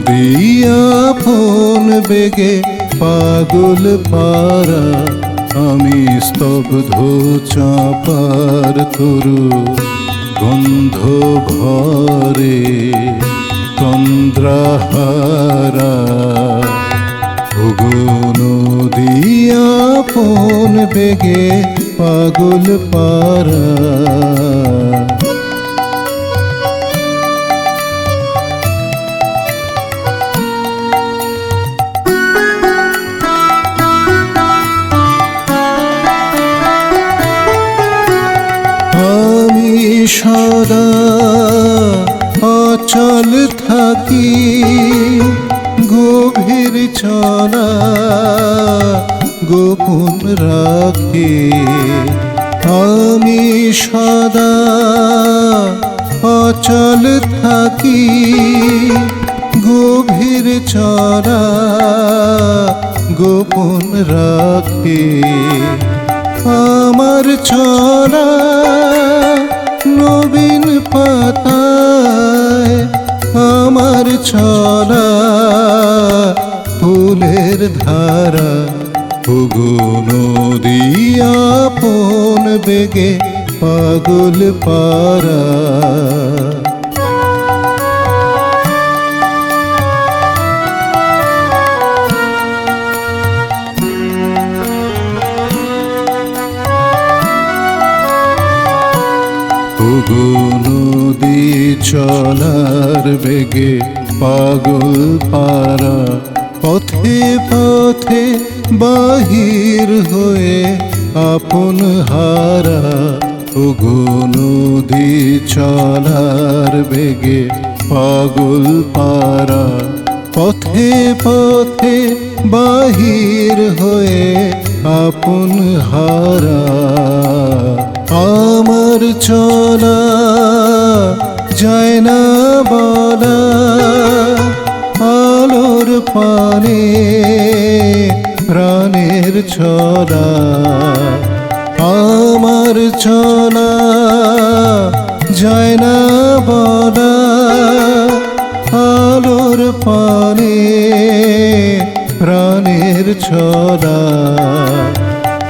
দিয়া ফোন বেগে পাগল পারা, আমি স্তব্ধ চাপার তরু গন্ধ ভরে তন্দ্রাহারা দিয়া ফোন বেগে পাগল পারা অচল থাকি গভীর চলা, গোপন রাখি। আমি সদা অচল থাকি গভীর চলা, গোপন রাখি। আমার চলা নবীন পাতায় আমার ফুলের ধারা পুগু নদিয়া পন বেগে পাগল পারা নদী চলার বেগে পাগল পারা পথে পথে বাহির হয়ে আপন হারা, ওগো নদী চলার বেগে পাগল পারা পথে পথে বাহির হয়ে আপন হারা। আমার চলা পানে, প্রাণের ছলা। আমার চলা যায় না বলা। আলোর পানে, প্রাণের ছলা।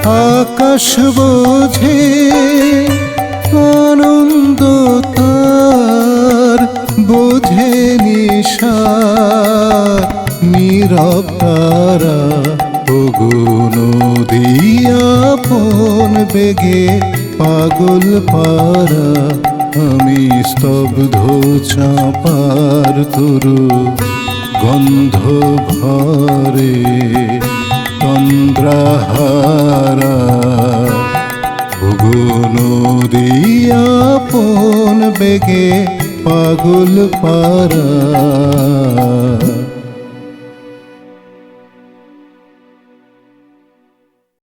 আকাশ বোঝে আনন্দ তার, বোঝে নিশা। নীরব তারা ওগো নদিয়া পন বেগে পাগল পারা, আমি স্তব্ধ চাপার তরু গন্ধ ভরে তন্দ্রাহারা। নদিয়া পন বেগে পাগল পারা